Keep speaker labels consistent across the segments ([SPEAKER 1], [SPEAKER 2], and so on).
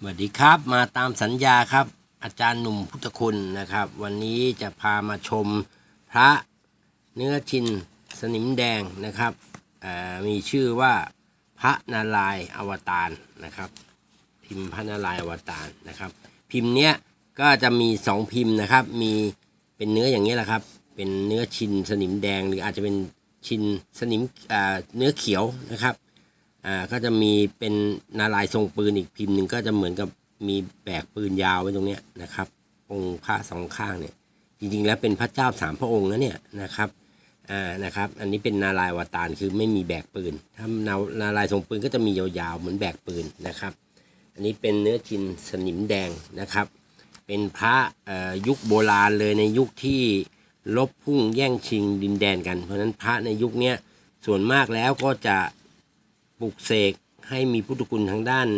[SPEAKER 1] สวัสดีครับมาตามสัญญาครับ อาจารย์หนุ่มพุทธคุณนะครับ วันนี้จะพามาชมพระเนื้อชินสนิมแดงนะครับอ่ามีชื่อว่าพระนารายณ์อวตารนะครับ พิมพ์พระนารายณ์อวตารนะครับ พิมพ์เนี้ยก็จะมีสองพิมพ์นะครับ มีเป็นเนื้ออย่างนี้แหละครับ เป็นเนื้อชินสนิมแดงหรืออาจจะเป็นชินสนิมอ่าเนื้อเขียวนะครับ อ่าก็จะมีเป็นนารายทรงปืนอีกพิมพ์หนึ่งก็จะเหมือนกับมีแบกปืนยาวไว้ตรงเนี้ยนะครับ องค์พระสองข้างเนี่ยจริงๆแล้วเป็นพระเจ้าสามพระองค์นะเนี่ยนะครับอ่านะครับอันนี้เป็นนารายณ์อวตารคือไม่มีแบกปืน ถ้านานารายทรงปืนก็จะมียาวๆเหมือนแบกปืนนะครับ อันนี้เป็นเนื้อชินสนิมแดงนะครับ เป็นพระยุคโบราณเลยในยุคที่ลบพุ่งแย่งชิงดินแดนกัน เพราะฉะนั้นพระในยุคเนี้ยส่วนมากแล้วก็จะ ปลุกเสกให้มีพุทธคุณทางด้าน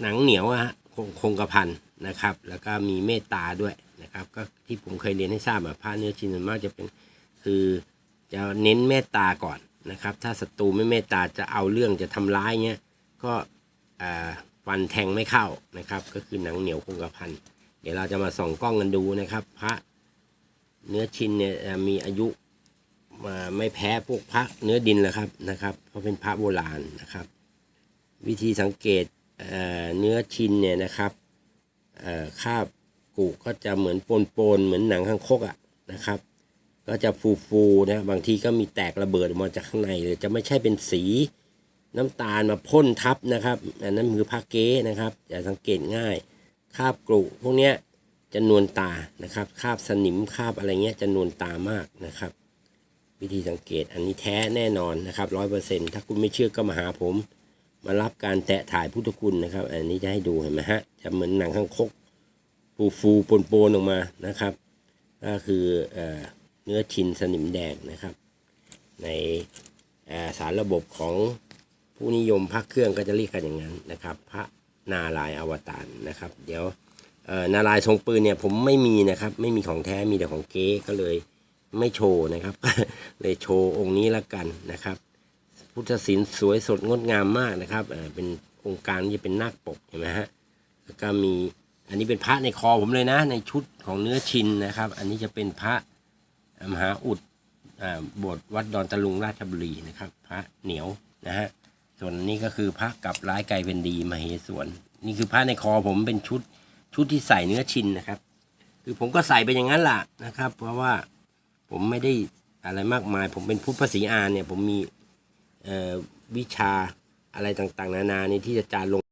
[SPEAKER 1] หนังเหนียวฮะคงคงกระพันนะครับ แล้วก็มีเมตตาด้วยนะครับ ก็ที่ผมเคยเรียนให้ทราบแบบผ้าเนื้อชินส่วนมากจะเป็นคือจะเน้นเมตตาก่อนนะครับ ถ้าศัตรูไม่เมตตาจะเอาเรื่องจะทำร้ายเงี้ยก็ฟันแทงไม่เข้านะครับ ก็คือหนังเหนียวคงกระพันเดี๋ยวเราจะมาส่องกล้องกันดูนะครับ พระเนื้อชินเนี่ยมีอายุ ไม่แพ้พวกพระเนื้อดินแล้วครับนะครับ เพราะเป็นพระโบราณนะครับ วิธีสังเกตเอ่อเนื้อชินเนี่ยนะครับเอ่อคาบกุก็จะเหมือนปนๆเหมือนหนังข้างคกอะนะครับ ก็จะฟูๆนะบางทีก็มีแตกระเบิดออกมาจากข้างในเลยจะไม่ใช่เป็นสีน้ำตาลมาพ่นทับนะครับอันนั้นคือพระเก๊นะครับจะสังเกตง่ายคาบกรุพวกเนี้ยจะนวลตานะครับคาบสนิมคาบอะไรเงี้ยจะนวลตามากนะครับ วิธีสังเกตอันนี้แท้แน่นอนนะครับร้อยเปอร์เซ็นถ้าคุณไม่เชื่อก็มาหาผม มารับการแตะถ่ายพุทธคุณนะครับ อันนี้จะให้ดูเห็นไหมฮะจะเหมือนหนังข้างคกฟูฟูปนปนๆออกมานะครับ ก็คือเอ่อเนื้อชินสนิมแดงนะครับ ในสารระบบของผู้นิยมพระเครื่องก็จะเรียกกันอย่างนั้นนะครับ พระนารายอวตารนะครับ เดี๋ยวเอ่อนารายทรงปืนเนี่ยผมไม่มีนะครับ ไม่มีของแท้มีแต่ของเก๊ก็เลย ไม่โชว์นะครับ เลยโชว์องค์นี้ละกันนะครับ พุทธศิลป์สวยสดงดงามมากนะครับเอ่อเป็นองค์การที่จะเป็นนาคปกเห็นไหมฮะแล้วก็มีอันนี้เป็นพระในคอผมเลยนะ ในชุดของเนื้อชินนะครับ อันนี้จะเป็นพระมหาอุดอ่าบสถ์วัดดอนตะลุงราชบุรีนะครับ พระเหนียวนะฮะส่วนนี้ก็คือพระกับร้ายไกลเป็นดีมเหสวนนี่คือพระในคอผมเป็นชุดชุดที่ใส่เนื้อชินนะครับ คือผมก็ใส่ไปอย่างนั้นล่ะนะครับ เพราะว่า ผมไม่ได้อะไรมากมาย ผมเป็นพุทธภาษีอานเนี่ย ผมมีวิชาอะไรต่างๆ นานานี่ที่จะจารลง